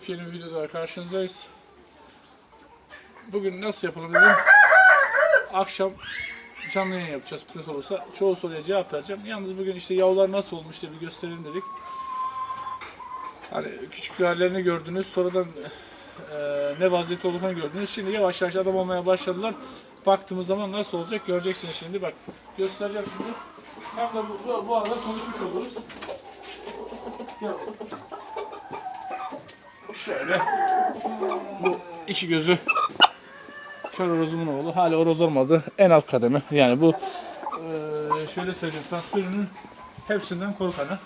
Yepyeni bir videoda karşınızdayız. Bugün nasıl yapalım dedim. Akşam canlı yayın yapacağız kısmet olursa. Çoğu soruya cevap vereceğim. Yalnız bugün işte yavrular nasıl olmuş diye bir gösterelim dedik. Hani küçük hallerini gördünüz. Sonradan eee, ne vaziyette olduklarını gördünüz. Şimdi yavaş yavaş adam olmaya başladılar. Baktığımız zaman nasıl olacak göreceksiniz şimdi. Bak göstereceğim şimdi. Hem de bu, bu, bu arada konuşmuş oluruz. Gel. Şöyle. Bu iki gözü kör horozumun oğlu. Hala horoz olmadı. En alt kademe. Yani bu eee, şöyle söyleyeyim sana sürünün hepsinden korkanı.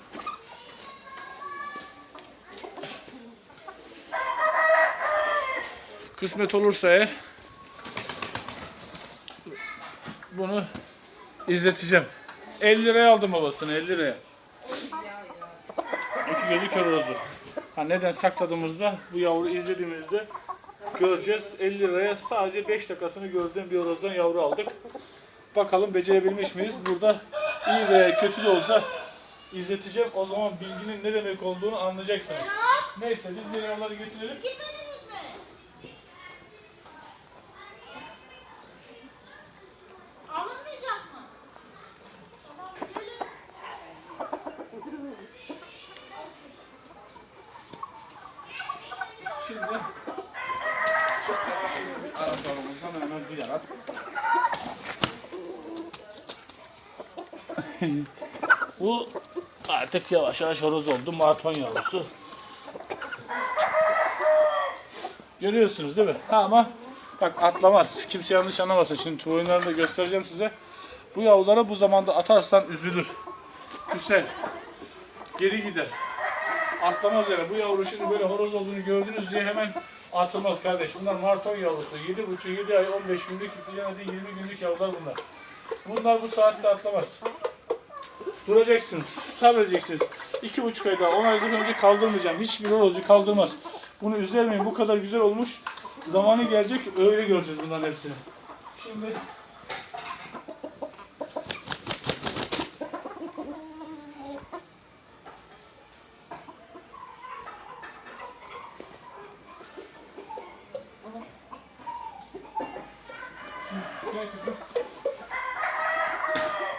Kısmet olursa eğer bunu izleteceğim. 50 liraya aldım babasını 50 liraya. İki gözü kör horozu. Ha neden sakladığımızda bu yavru izlediğimizde göreceğiz. 50 liraya sadece 5 dakikasını gördüğüm bir horozdan yavru aldık. Bakalım becerebilmiş miyiz? Burada iyi veya kötü de olsa izleteceğim. O zaman bilginin ne demek olduğunu anlayacaksınız. Neyse biz bir yavruları getirelim. Alınmayacak mı? Tamam gelin. Şimdi şöyle şimdi bir arabalarımızdan hemen ziyaret. Bu artık yavaş yavaş horoz oldu. Maraton yavrusu. Görüyorsunuz değil mi? Ha ama bak atlamaz. Kimse yanlış anlamasın. Şimdi oyunlarını da göstereceğim size. Bu yavrulara bu zamanda atarsan üzülür. Küser. Geri gider. Atlamaz yani. Bu yavru şimdi böyle horoz olduğunu gördünüz diye hemen atılmaz kardeş. Bunlar maraton yavrusu. 7,5 7 ay 15 günlük yani 20 günlük yavrular bunlar. Bunlar bu saatte atlamaz. Duracaksınız. Sabredeceksiniz. İki buçuk ay daha 10 aydan önce kaldırmayacağım. Hiçbir horozcu kaldırmaz. Bunu üzermeyin. Bu kadar güzel olmuş. Zamanı gelecek. Öyle göreceğiz bunların hepsini. Şimdi Gel kızım.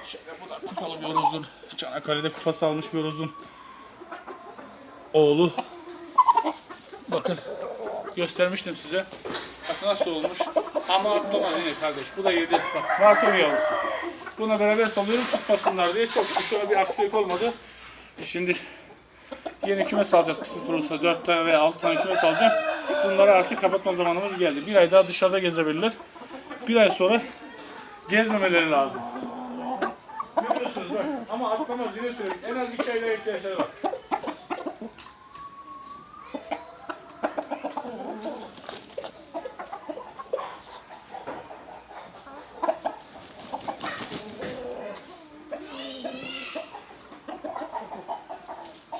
Şöyle bu da kupalı bir horozun. Çanakkale'de kupası almış bir horozun. Oğlu. Bakın. Göstermiştim size. Bak nasıl olmuş. Ama atlama yine kardeş. Bu da yedi. Bak Marton yavrusu. Buna beraber salıyorum tutmasınlar diye. Çok şöyle bir aksilik olmadı. Şimdi yeni kümes alacağız kısmet olursa. 4 tane veya 6 tane kümes alacağım. Bunları artık kapatma zamanımız geldi. Bir ay daha dışarıda gezebilirler. Bir ay sonra gezmemeleri lazım. Bak ama atlamaz yine söyleyeyim. En az iki ayda ihtiyaçları var.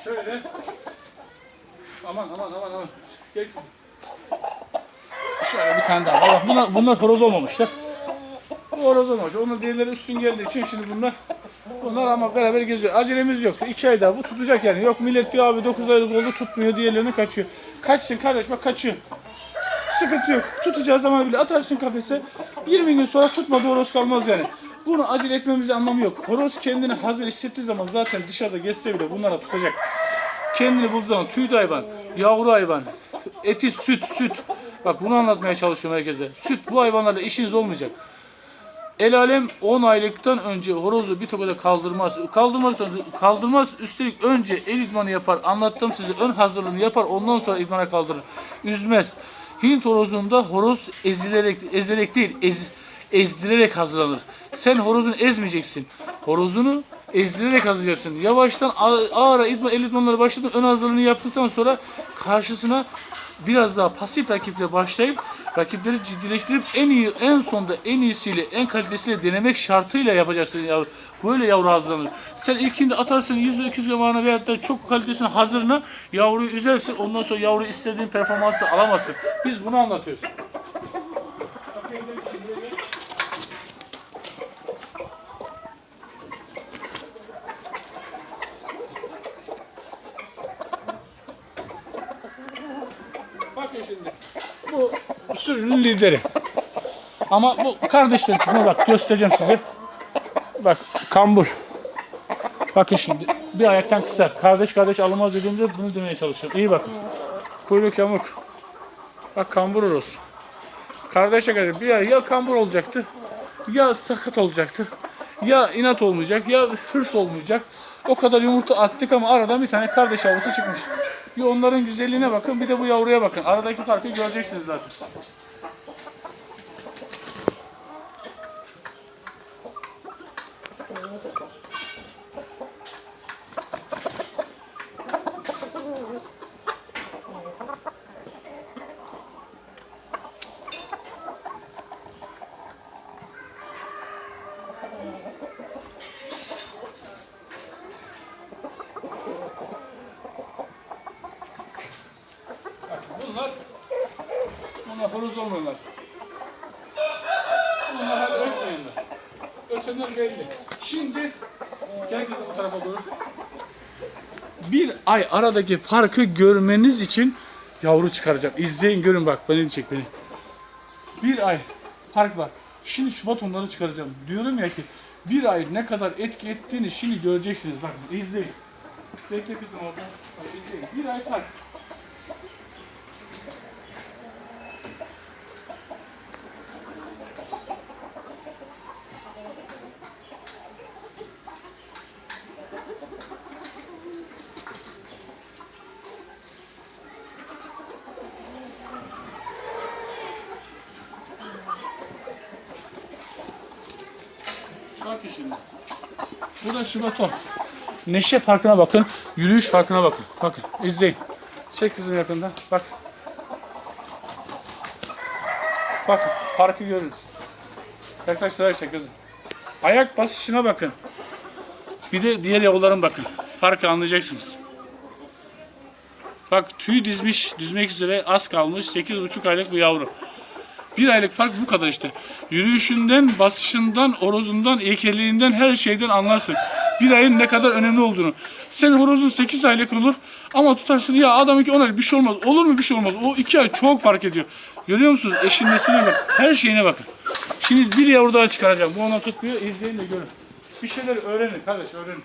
Şöyle. Aman aman aman aman. Gel kızım. Şöyle bir tane daha. Bak bunlar, bunlar horoz olmamışlar. Horoz olmamış. Onun diğerleri üstün geldiği için şimdi bunlar bunlar ama beraber geziyor. Acelemiz yok. İki ay daha bu tutacak yani. Yok millet diyor abi 9 aylık oldu tutmuyor diğerlerini kaçıyor. Kaçsın kardeş bak kaçıyor. Sıkıntı yok. Tutacağı zaman bile atarsın kafese. 20 gün sonra tutmadı horoz kalmaz yani. Bunu acele etmemizin anlamı yok. Horoz kendini hazır hissettiği zaman zaten dışarıda gezse bile bunlara tutacak. Kendini bulduğu zaman tüylü hayvan, yavru hayvan, eti süt, süt. Bak bunu anlatmaya çalışıyorum herkese. Süt bu hayvanlarla işiniz olmayacak. El alem 10 aylıktan önce horozu bir tokada kaldırmaz. Kaldırmaz, kaldırmaz. Üstelik önce el idmanı yapar. Anlattım size. Ön hazırlığını yapar. Ondan sonra idmana kaldırır. Üzmez. Hint horozunda horoz ezilerek, ezerek değil, ez, ezdirerek hazırlanır. Sen horozunu ezmeyeceksin. Horozunu ezdirerek hazırlayacaksın. Yavaştan ağır idman, el idmanları başladın. Ön hazırlığını yaptıktan sonra karşısına biraz daha pasif rakiple başlayıp rakipleri ciddileştirip en iyi en sonda en iyisiyle en kalitesiyle denemek şartıyla yapacaksın yavru. Böyle yavru hazırlanır. Sen ilkinde atarsın 100-200 gramına veyahut da çok kalitesinin hazırına yavruyu üzersin. Ondan sonra yavru istediğin performansı alamazsın. Biz bunu anlatıyoruz. Sürünün lideri. Ama bu kardeşlerin tipine bak göstereceğim size. Bak kambur. Bakın şimdi bir ayaktan kısa. Kardeş kardeş alınmaz dediğimde bunu demeye çalışıyorum. İyi bakın. Kuyruk yamuk. Bak kambur olsun. Kardeşe kardeş bir ay ya kambur olacaktı ya sakat olacaktı. Ya inat olmayacak ya hırs olmayacak. O kadar yumurta attık ama aradan bir tane kardeş yavrusu çıkmış. Bir onların güzelliğine bakın bir de bu yavruya bakın. Aradaki farkı göreceksiniz zaten. Bunlar bunlar horoz olmuyorlar. Bunlar hadi ötmeyenler. Ötenler belli. Şimdi gel kızım bu tarafa doğru. Bir ay aradaki farkı görmeniz için yavru çıkaracağım. İzleyin görün bak beni çek beni. Bir ay fark var. Şimdi Şubat onları çıkaracağım. Diyorum ya ki bir ay ne kadar etki ettiğini şimdi göreceksiniz. Bakın izleyin. Bekle kızım orada. Bak izleyin. Bir ay fark. Bakın şimdi. Bu da Şubaton. Neşe farkına bakın. Yürüyüş farkına bakın. Bakın izleyin. Çek kızım yakında. Bak. Bakın farkı görün. Yaklaştırarak çek kızım. Ayak basışına bakın. Bir de diğer yavruların bakın. Farkı anlayacaksınız. Bak tüy dizmiş, düzmek üzere az kalmış. 8,5 aylık bu yavru. Bir aylık fark bu kadar işte. Yürüyüşünden, basışından, orozundan, eykeliğinden her şeyden anlarsın. Bir ayın ne kadar önemli olduğunu. Senin horozun 8 aylık olur ama tutarsın ya adamınki 10 aylık bir şey olmaz. Olur mu bir şey olmaz. O 2 ay çok fark ediyor. Görüyor musunuz? Eşin nesine bak. Her şeyine bakın. Şimdi bir yavru daha çıkaracağım. Bu ona tutmuyor. İzleyin de görün. Bir şeyler öğrenin kardeş öğrenin.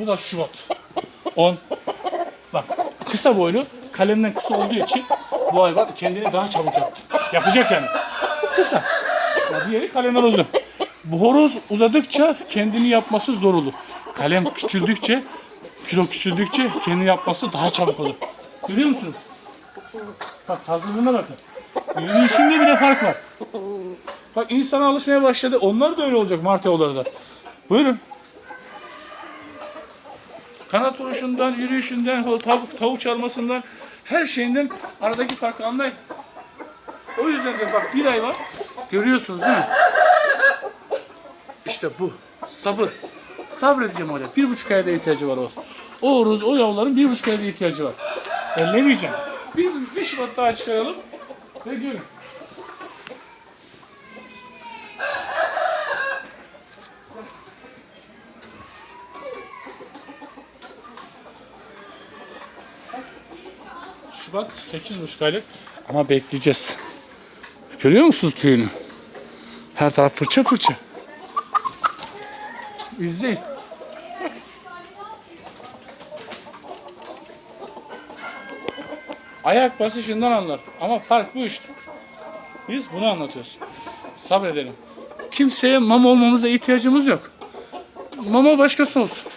Bu da Şubat. 10. Bak kısa boylu kalemden kısa olduğu için bu ay bak kendini daha çabuk yaptı. Yapacak yani. Kısa. Ya diğeri kalemden uzun. Bu horoz uzadıkça kendini yapması zor olur. Kalem küçüldükçe, kilo küçüldükçe kendini yapması daha çabuk olur. Görüyor musunuz? Bak hazırlığına bakın. Yürüyüşünde bile fark var. Bak insana alışmaya başladı. Onlar da öyle olacak Mart da. Buyurun. Kanat duruşundan, yürüyüşünden, tavuk, tavuk çarmasından, her şeyinden aradaki farkı anlayın. O yüzden de bak bir ay var. Görüyorsunuz değil mi? İşte bu. Sabır. Sabredeceğim oraya. Bir buçuk ayda ihtiyacı var o. O oruz, o yavruların bir buçuk ayda ihtiyacı var. Ellemeyeceğim. Bir, bir Şubat daha çıkaralım ve görün. Şubat 8,5 aylık ama bekleyeceğiz. Görüyor musunuz tüyünü? Her taraf fırça fırça. İzleyin. Ayak basışından anlar. Ama fark bu işte. Biz bunu anlatıyoruz. Sabredelim. Kimseye mama olmamıza ihtiyacımız yok. Mama başkası olsun.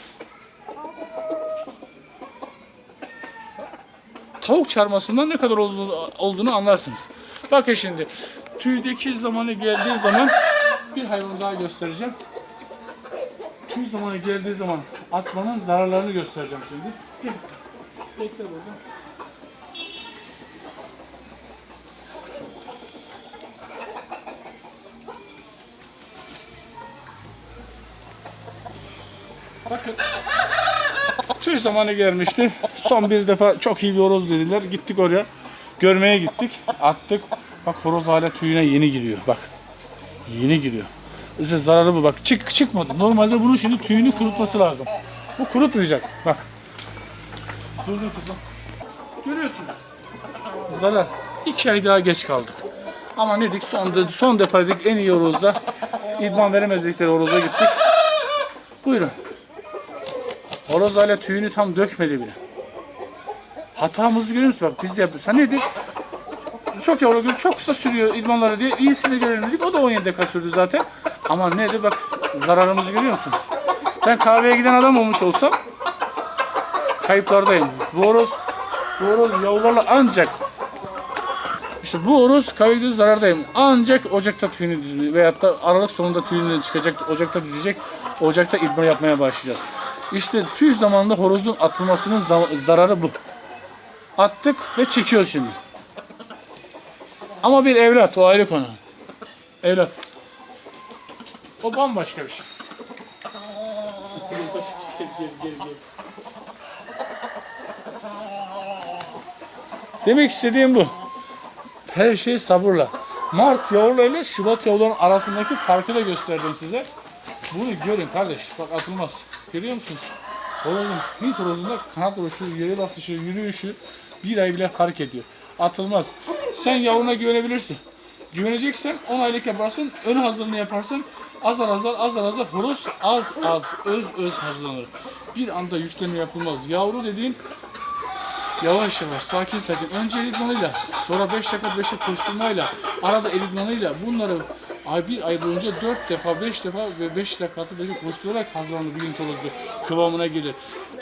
Tavuk çarmasından ne kadar olduğunu, anlarsınız. Bakın şimdi tüydeki zamanı geldiği zaman bir hayvan daha göstereceğim. Tüy zamanı geldiği zaman atmanın zararlarını göstereceğim şimdi. Bekle burada. Bakın Tüy zamanı gelmişti. Son bir defa çok iyi bir horoz dediler. Gittik oraya. Görmeye gittik. Attık. Bak horoz hala tüyüne yeni giriyor. Bak. Yeni giriyor. İşte zararı bu bak. Çık çıkmadı. Normalde bunun şimdi tüyünü kurutması lazım. Bu kurutmayacak. Bak. Dur dur kızım. Görüyorsunuz. Zarar. İki ay daha geç kaldık. Ama ne dedik? Son, son defa dedik en iyi horozda. İdman veremez dedikleri horoza gittik. Buyurun. Horoz hala tüyünü tam dökmedi bile. Hatamızı görüyor musun? Bak biz de yapıyoruz. Sen neydi? Çok yavru gün çok kısa sürüyor idmanları diye iyisini görelim dedik. O da 17 dakika sürdü zaten. Ama neydi bak zararımızı görüyor musunuz? Ben kahveye giden adam olmuş olsam kayıplardayım. Bu horoz, bu horoz yavrularla ancak işte bu horoz kahveye zarardayım. Ancak Ocak'ta tüyünü veyahut da Aralık sonunda tüyünü çıkacak, Ocak'ta dizecek. Ocak'ta idman yapmaya başlayacağız. İşte tüy zamanında horozun atılmasının za- zararı bu. Attık ve çekiyoruz şimdi. Ama bir evlat o ayrı konu. Evlat. O bambaşka bir şey. Demek istediğim bu. Her şey sabırla. Mart yavrularıyla Şubat yavruların arasındaki farkı da gösterdim size. Bunu görün kardeş. Bak atılmaz. Görüyor musun? Horozun, Hint horozunda kanat vuruşu, yayıl asışı, yürüyüşü bir ay bile fark ediyor. Atılmaz. Sen yavruna güvenebilirsin. Güveneceksen 10 aylık yaparsın, ön hazırlığını yaparsın. Azar azar, azar azar, horoz az az, öz öz hazırlanır. Bir anda yükleme yapılmaz. Yavru dediğin Yavaş yavaş, sakin sakin. Önce el idmanıyla, sonra 5 dakika 5 koşturmayla, arada el idmanıyla bunları ay bir ay boyunca 4 defa, 5 defa ve 5 dakika beşi koşturarak hazırlanır bir hintorozu kıvamına gelir.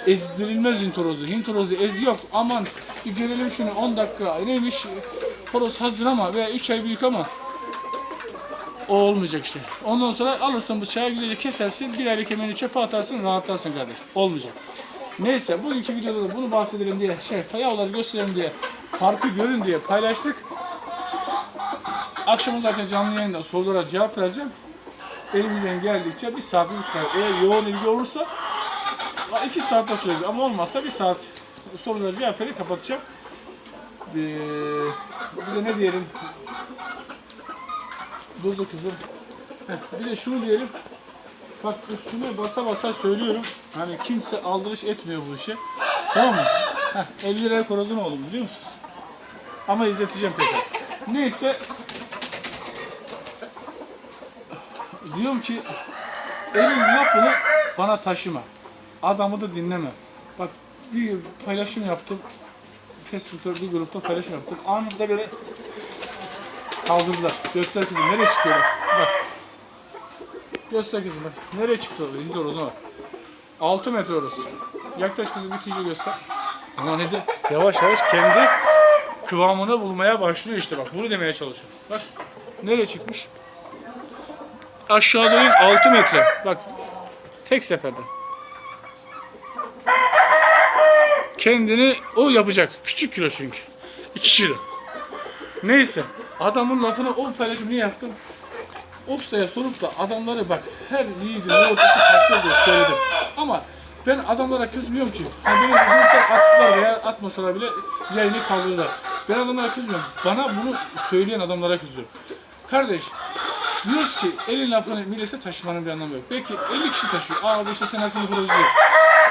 Ezdirilmez hintorozu. Hintorozu ez yok. Aman bir görelim şunu 10 dakika. Neymiş? Horoz hazır ama veya 3 ay büyük ama o olmayacak işte. Ondan sonra alırsın bıçağı güzelce kesersin, bir aylık emeğini çöpe atarsın, rahatlarsın kardeş. Olmayacak. Neyse bugünkü videoda da bunu bahsedelim diye, şey, yavruları gösterelim diye, farkı görün diye paylaştık. Akşam zaten canlı yayında sorulara cevap vereceğim. Elimizden geldikçe bir saat, buçuk saat. Eğer yoğun ilgi olursa iki saatte süreceğiz ama olmazsa bir saat sorulara cevap verip kapatacağım. Ee, bir de ne diyelim? Durdu kızım. Heh, bir de şunu diyelim. Bak üstüne basa basa söylüyorum. Hani kimse aldırış etmiyor bu işe. Tamam mı? Heh, 50 liraya korozun oldum biliyor musunuz? Ama izleteceğim tekrar. Neyse. Diyorum ki elin lafını bana taşıma. Adamı da dinleme. Bak bir paylaşım yaptım. Facebook'ta bir grupta paylaşım yaptım. Anında böyle kaldırdılar. Göster kızım nereye çıkıyorlar? Bak. Göster kızım bak. Nereye orada? Git orası var. 6 metre orası. Yaklaş kızım ikinci göster. Ama nedir? Yavaş yavaş kendi kıvamını bulmaya başlıyor işte bak. Bunu demeye çalışıyorum. Bak. Nereye çıkmış? Aşağıda in 6 metre. Bak. Tek seferde. Kendini o yapacak. Küçük kilo çünkü. 2 kilo. Neyse. Adamın lafını o paylaşımını yaptım. Ustaya sorup da adamları bak her yiğidin ortası farklı diye söyledim. Ama ben adamlara kızmıyorum ki. Hani beni gruptan attılar veya atmasalar bile yayını kaldırdılar. Ben adamlara kızmıyorum. Bana bunu söyleyen adamlara kızıyorum. Kardeş diyoruz ki elin lafını millete taşımanın bir anlamı yok. Belki 50 kişi taşıyor. Aa bu işte sen akıllı burası yok.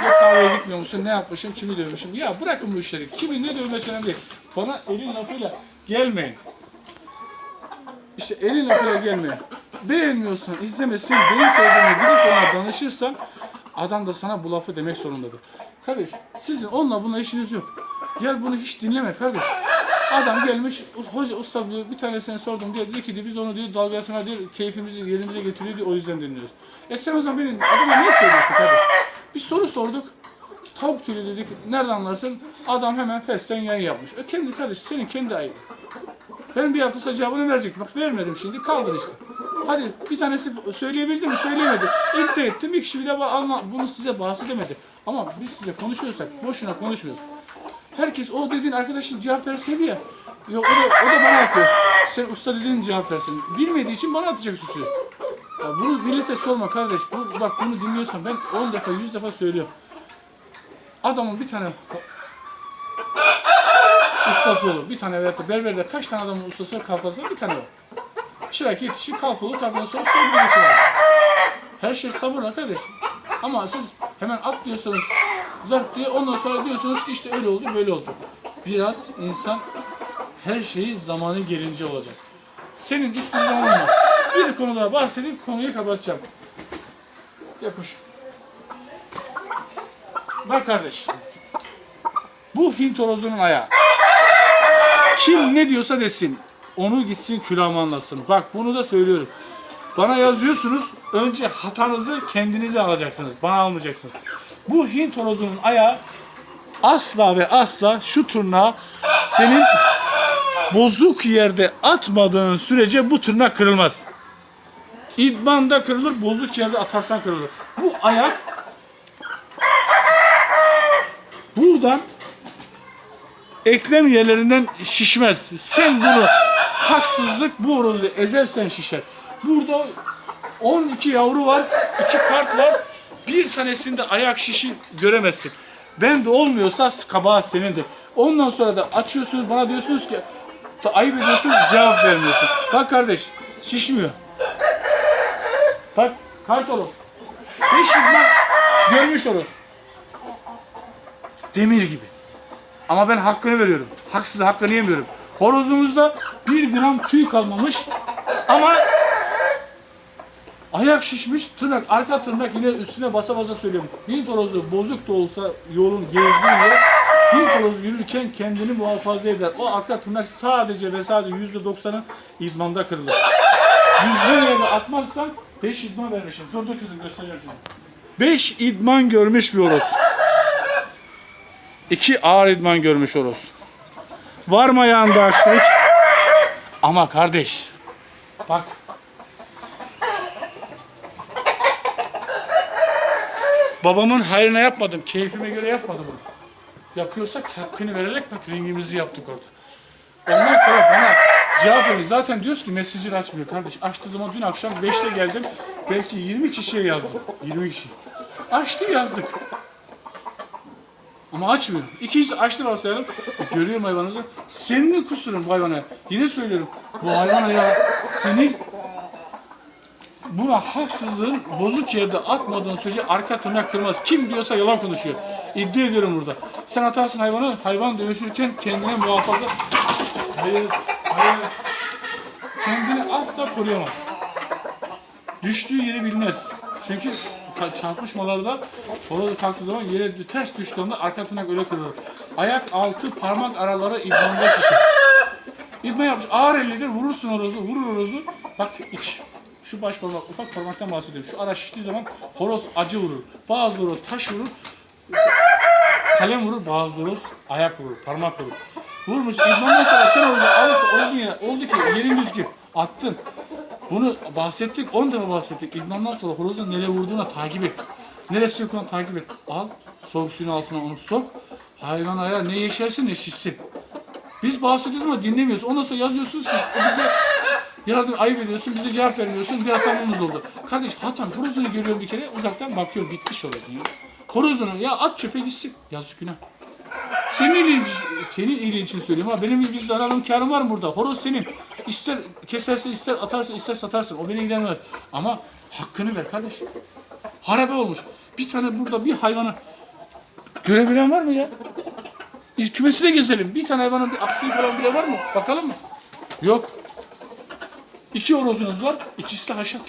Yok kahveye gitmiyor musun? Ne yapmışım? Kimi dövmüşüm? Ya bırakın bu işleri. Kimi ne dövmesi önemli değil. Bana elin lafıyla gelmeyin. İşte elin lafıyla gelmeyin. Beğenmiyorsan, izlemesin, benim söylediğimi gidip ona danışırsan adam da sana bu lafı demek zorundadır. Kardeş sizin onunla bununla işiniz yok. Gel bunu hiç dinleme kardeş. Adam gelmiş, hoca usta diyor, bir tanesine sordum diyor, dedi ki diyor, biz onu diyor dalgasına diyor, keyfimizi yerimize getiriyor diyor, o yüzden dinliyoruz. E sen o zaman benim adama niye söylüyorsun kardeş? Bir soru sorduk, tavuk tüylü dedik, nereden anlarsın? Adam hemen festen yayın yapmış. E kendi kardeş, senin kendi ayıbın. Ben bir hafta sonra cevabını verecektim. Bak vermedim şimdi. Kaldır işte. Hadi bir tanesi söyleyebildi mi? Söyleyemedi. İddia ettim. Bir kişi bile bunu size bahsedemedi. Ama biz size konuşuyorsak boşuna konuşmuyoruz. Herkes o dediğin arkadaşın cevap verseydi ya. Ya o da, o da bana atıyor. Sen usta dediğin cevap versin. Bilmediği için bana atacak suçu. Ya bunu millete sorma kardeş. Bu, bak bunu dinliyorsan ben 10 defa 100 defa söylüyorum. Adamın bir tane ustası olur. Bir tane veyahut da berberde kaç tane adamın ustası var kafası var? Bir tane var. Çırak yetişir, kalf olur, kalfdan sonra usta bilgisi var. Her şey sabırla kardeş. Ama siz Hemen atlıyorsunuz zart diye ondan sonra diyorsunuz ki işte öyle oldu böyle oldu. Biraz insan her şeyi zamanı gelince olacak. Senin zaman olmaz. Bir konu daha bahsedip konuyu kapatacağım. Yapış. Bak kardeş. Bu Hint horozunun ayağı. Kim ne diyorsa desin. Onu gitsin külahıma anlatsın. Bak bunu da söylüyorum. Bana yazıyorsunuz. Önce hatanızı kendinize alacaksınız. Bana almayacaksınız. Bu Hint horozunun ayağı asla ve asla şu turnağı senin bozuk yerde atmadığın sürece bu tırnak kırılmaz. İdmanda kırılır, bozuk yerde atarsan kırılır. Bu ayak buradan eklem yerlerinden şişmez. Sen bunu haksızlık bu horozu ezersen şişer. Burada 12 yavru var, 2 kart var. Bir tanesinde ayak şişi göremezsin. Ben de olmuyorsa kabahat senindir. Ondan sonra da açıyorsunuz bana diyorsunuz ki "Ta- ayıp ediyorsun cevap vermiyorsun. Bak kardeş şişmiyor. Bak kart horoz. Beş yıldan görmüş horoz. Demir gibi. Ama ben hakkını veriyorum. Haksız hakkını yemiyorum. Horozumuzda bir gram tüy kalmamış ama ayak şişmiş tırnak arka tırnak yine üstüne basa basa söylüyorum. Hint horozu bozuk da olsa yolun gezdiği yer Hint horozu yürürken kendini muhafaza eder. O arka tırnak sadece ve sadece yüzde doksanı idmanda kırılır. Düzgün yerde atmazsan 5 idman vermişim. Dur dur kızım göstereceğim şimdi. 5 idman görmüş bir horoz. İki ağır idman görmüş horoz. Var mı ayağında aksilik? Ama kardeş bak babamın hayrına yapmadım. Keyfime göre yapmadım bunu. Yapıyorsak hakkını vererek bak rengimizi yaptık orada. Ondan sonra bana cevap veriyor. Zaten diyoruz ki mesajı açmıyor kardeş. Açtığı zaman dün akşam 5'te geldim. Belki 20 kişiye yazdım. 20 kişi. Açtı yazdık. Ama açmıyor. İkincisi açtı varsayalım. Görüyorum hayvanınızı. Senin kusurun hayvana. Yine söylüyorum. Bu hayvan ya senin buna haksızlığın bozuk yerde atmadığın sürece arka tırnak kırmaz. Kim diyorsa yalan konuşuyor. İddia ediyorum burada. Sen atarsın hayvanı, hayvan dövüşürken kendine muhafaza... Hayır, hayır. Kendini asla koruyamaz. Düştüğü yeri bilmez. Çünkü çarpışmalarda horoz kalktığı zaman yere ters düştüğünde arka tırnak öyle kırılır. Ayak altı parmak araları idmanda şişer. İdman yapmış. Ağır ellidir. Vurursun horozu. Vurur horozu. Bak iç. Şu baş parmak, ufak parmaktan bahsediyorum. Şu ara şiştiği zaman horoz acı vurur. Bazı horoz taş vurur. Kalem vurur. Bazı horoz ayak vurur. Parmak vurur. Vurmuş. İdmandan sonra sen horozu alıp oldu, ya, oldu ki yerin düzgün. Attın. Bunu bahsettik, 10 defa bahsettik. İdmandan sonra horozun nereye vurduğuna takip et. Neresi yok takip et. Al, soğuk suyun altına onu sok. Hayvan ayağı ne yeşersin ne şişsin. Biz bahsediyoruz ama dinlemiyoruz. Ondan sonra yazıyorsunuz ki bize yardım ayıp ediyorsun, bize cevap vermiyorsun. Bir hatamız oldu. Kardeş hatam horozunu görüyorum bir kere uzaktan bakıyorum bitmiş horozun ya. Horozunu ya at çöpe gitsin. Yazık günah. Senin iyiliğin, senin iyiliğin için söylüyorum ha. Benim bir zararım karım var mı burada? Horoz senin. İster keserse ister atarsın ister satarsın. O beni ilgilenmez. Ama hakkını ver kardeş. Harabe olmuş. Bir tane burada bir hayvanı görebilen var mı ya? Kümesine gezelim. Bir tane hayvanın bir aksilik olan bile var mı? Bakalım mı? Yok. İki horozunuz var. İkisi de haşat.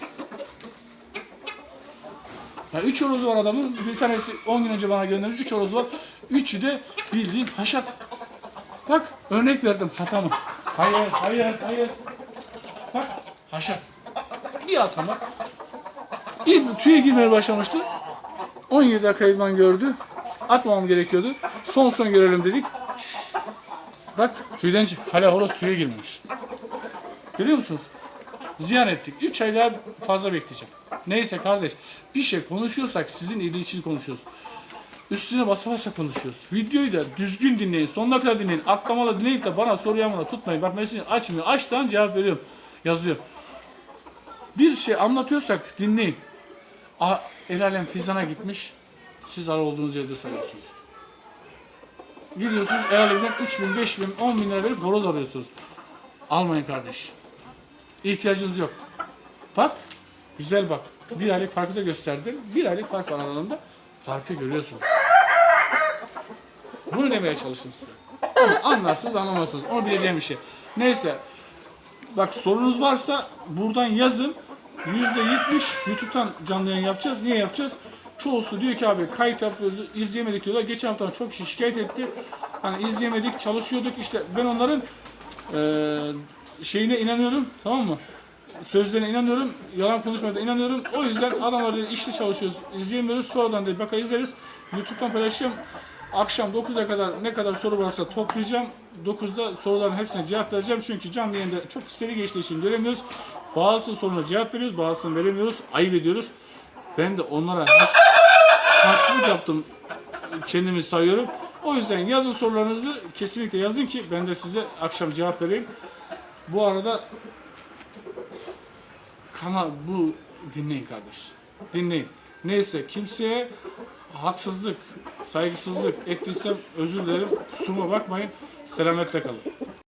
Ya üç horozu var adamın. Bir tanesi 10 gün önce bana göndermiş. Üç horozu var. Üçü de bildiğin haşat. Bak örnek verdim hatamı. Hayır, hayır, hayır. Bak haşat. Bir hatama. İlk tüye girmeye başlamıştı. 17 dakika idman gördü. Atmamam gerekiyordu. Son son görelim dedik. Bak tüyden. Hala horoz tüye girmemiş. Görüyor musunuz? Ziyan ettik. 3 ay daha fazla bekleyeceğim. Neyse kardeş bir şey konuşuyorsak sizin iyiliğiniz için konuşuyoruz. Üstüne basa basa konuşuyoruz. Videoyu da düzgün dinleyin. Sonuna kadar dinleyin. Atlamalı dinleyip de bana soru yağmuruna tutmayın. Bak mesajı açmıyor. Açtan cevap veriyorum. Yazıyorum. Bir şey anlatıyorsak dinleyin. A, el alem fizana gitmiş. Siz ara olduğunuz yerde sayıyorsunuz. Gidiyorsunuz el alemden 3 bin, 5 bin, 10 bin lira verip horoz alıyorsunuz. Almayın kardeş. İhtiyacınız yok. Bak, güzel bak. Bir aylık farkı da gösterdim. Bir aylık fark var aralarında. Farkı görüyorsunuz. Bunu demeye çalıştım size. Ama anlarsınız anlamazsınız. Onu bileceğim bir şey. Neyse. Bak sorunuz varsa buradan yazın. %70 YouTube'dan canlı yayın yapacağız. Niye yapacağız? Çoğusu diyor ki abi kayıt yapıyoruz, izleyemedik diyorlar. Geçen hafta çok şikayet etti. Hani izleyemedik, çalışıyorduk. İşte ben onların eee, şeyine inanıyorum. Tamam mı? Sözlerine inanıyorum. Yalan konuşmada inanıyorum. O yüzden adamlar dedi, işte çalışıyoruz, izleyemiyoruz. Sonradan dedi baka izleriz. YouTube'dan paylaşacağım. Akşam 9'a kadar ne kadar soru varsa toplayacağım. 9'da soruların hepsine cevap vereceğim. Çünkü canlı yayında çok seri geçtiği için göremiyoruz. Bazı soruna cevap veriyoruz, bazısını veremiyoruz. Ayıp ediyoruz. Ben de onlara hak- haksızlık yaptım. Kendimi sayıyorum. O yüzden yazın sorularınızı kesinlikle yazın ki ben de size akşam cevap vereyim. Bu arada kanal bu dinleyin kardeş. Dinleyin. Neyse kimseye haksızlık, saygısızlık ettiysem özür dilerim. Kusuruma bakmayın. Selametle kalın.